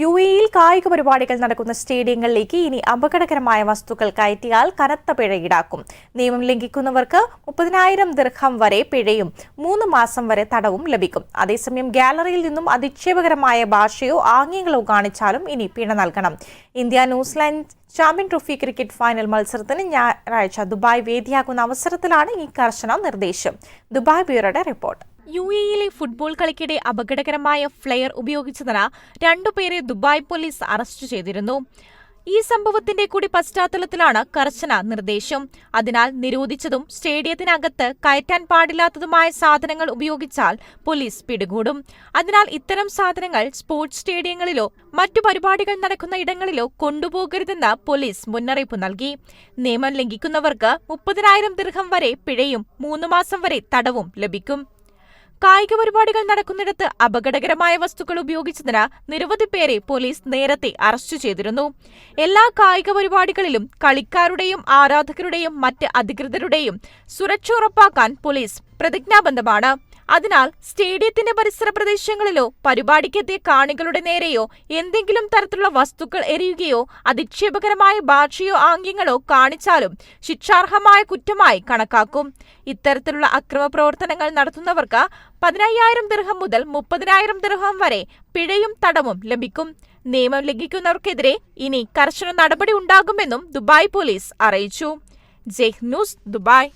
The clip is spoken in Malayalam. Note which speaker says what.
Speaker 1: യു എയിൽ കായിക പരിപാടികൾ നടക്കുന്ന സ്റ്റേഡിയങ്ങളിലേക്ക് ഇനി അപകടകരമായ വസ്തുക്കൾ കയറ്റിയാൽ കനത്ത പിഴ ഈടാക്കും. നിയമം ലംഘിക്കുന്നവർക്ക് മുപ്പതിനായിരം ദീർഘം വരെ പിഴയും മൂന്ന് മാസം വരെ തടവും ലഭിക്കും. അതേസമയം ഗാലറിയിൽ നിന്നും അധിക്ഷേപകരമായ ഭാഷയോ ആംഗ്യങ്ങളോ കാണിച്ചാലും ഇനി പിഴ നൽകണം. India New Zealand champion trophy cricket final മത്സരത്തിന് ഞായറാഴ്ച ദുബായ് വേദിയാകുന്ന അവസരത്തിലാണ് ഈ കർശന നിർദ്ദേശം. ദുബായ് ബ്യൂറോയുടെ റിപ്പോർട്ട്. യു എയിലെ ഫുട്ബോൾ കളിക്കിടെ അപകടകരമായ ഫ്ലെയർ ഉപയോഗിച്ചതിന് രണ്ടുപേരെ ദുബായ് പോലീസ് അറസ്റ്റ് ചെയ്തിരുന്നു. ഈ സംഭവത്തിന്റെ കൂടി പശ്ചാത്തലത്തിലാണ് കർശന നിർദ്ദേശം. അതിനാൽ നിരോധിച്ചതും സ്റ്റേഡിയത്തിനകത്ത് കയറ്റാൻ പാടില്ലാത്തതുമായ സാധനങ്ങൾ ഉപയോഗിച്ചാൽ പോലീസ് പിടികൂടും. അതിനാൽ ഇത്തരം സാധനങ്ങൾ സ്പോർട്സ് സ്റ്റേഡിയങ്ങളിലോ മറ്റു പരിപാടികൾ നടക്കുന്ന ഇടങ്ങളിലോ കൊണ്ടുപോകരുതെന്ന് പോലീസ് മുന്നറിയിപ്പ് നൽകി. നിയമം ലംഘിക്കുന്നവർക്ക് മുപ്പതിനായിരം ദീർഘം വരെ പിഴയും മൂന്ന് മാസം വരെ തടവും ലഭിക്കും. കായിക പരിപാടികൾ നടക്കുന്നിടത്ത് അപകടകരമായ വസ്തുക്കൾ ഉപയോഗിച്ചതിന് നിരവധി പേരെ പോലീസ് നേരത്തെ അറസ്റ്റ് ചെയ്തിരുന്നു. എല്ലാ കായിക പരിപാടികളിലും കളിക്കാരുടെയും ആരാധകരുടെയും മറ്റ് അധികൃതരുടെയും സുരക്ഷ ഉറപ്പാക്കാൻ പോലീസ് പ്രതിജ്ഞാബദ്ധമാണ്. അതിനാൽ സ്റ്റേഡിയത്തിന്റെ പരിസര പ്രദേശങ്ങളിലോ പരിപാടിക്കെത്തിയ കാണികളുടെ നേരെയോ എന്തെങ്കിലും തരത്തിലുള്ള വസ്തുക്കൾ എറിയുകയോ അധിക്ഷേപകരമായ ഭാഷയോ ആംഗ്യങ്ങളോ കാണിച്ചാലും ശിക്ഷാർഹമായ കുറ്റമായി കണക്കാക്കും. ഇത്തരത്തിലുള്ള അക്രമ പ്രവർത്തനങ്ങൾ നടത്തുന്നവർക്ക് പതിനയ്യായിരം ദിർഹം മുതൽ മുപ്പതിനായിരം ദിർഹം വരെ പിഴയും തടവും ലഭിക്കും. നിയമം ലംഘിക്കുന്നവർക്കെതിരെ ഇനി കർശന നടപടി ഉണ്ടാകുമെന്നും ദുബായ് പോലീസ് അറിയിച്ചു. ജെഹ് ന്യൂസ് ദുബായ്.